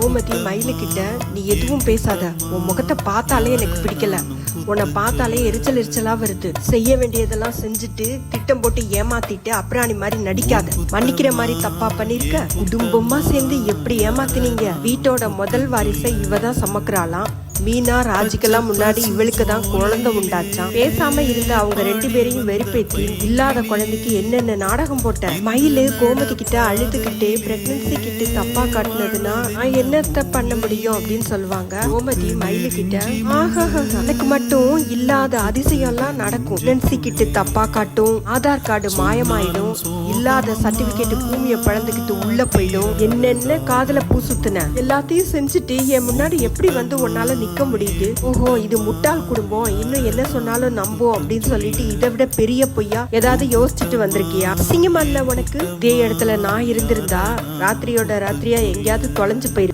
கோமதி மயிலுக்கிட்ட நீ எதுவும் பேசாத. உன் முகத்தை பார்த்தாலே எனக்கு பிடிக்கல. உன்னை பார்த்தாலே எரிச்சல் எரிச்சலா வருது. செய்ய வேண்டியதெல்லாம் செஞ்சுட்டு திட்டம் போட்டு ஏமாத்திட்டு அப்புறாணி மாதிரி நடிக்காத. மன்னிக்கிற மாதிரி தப்பா பண்ணிருக்க. குடும்பமா சேர்ந்து எப்படி ஏமாத்தினீங்க? வீட்டோட முதல் வாரிசை இவ தான் சமக்குறாளாம். மீனா ராஜுக்கெல்லாம் முன்னாடி இவளுக்கு தான் குழந்தை உண்டாச்சான் பேசாம இருந்த அவங்க ரெண்டு பேரையும் வெறுப்பேத்தி இல்லாத குழந்தைக்கு என்னென்ன நாடகம் போட்ட? மயிலு கோமதி கிட்ட அழுதுகிட்டே பிரெக்னன்சி கிட்ட தப்பா காட்டுனதுன்னா நான் என்னத்த பண்ண முடியும் அப்படின்னு சொல்லுவாங்க. கோமதி மயிலு கிட்ட ஆஹா எனக்கு மட்டும் இல்லாத அதிசயம்லாம் நடக்கும். பிரெக்னன்சி கிட்ட தப்பா காட்டும் ஆதார் கார்டு மாயமாயிடும் இல்லாத சர்டிபிகேட் பூமியை பழந்துக்கிட்டு உள்ள போயிடும். என்னென்ன காதல பூ சுத்துன? எல்லாத்தையும் செஞ்சுட்டு என் முன்னாடி எப்படி வந்து உன்னால நிற்க முடியுது. ஓஹோ இது முட்டாள் குடும்பம். இன்னும் என்ன சொன்னாலும் நம்பும் அப்படின்னு சொல்லிட்டு இதை விட பெரிய பொய்யா ஏதாவது யோசிச்சுட்டு வந்திருக்கியா? சிங்கமா இல்ல உனக்கு? இதே இடத்துல நான் இருந்திருந்தா ராத்திரியோட ராத்திரியா எங்கேயாவது தொலைஞ்சு போயிருப்பேன்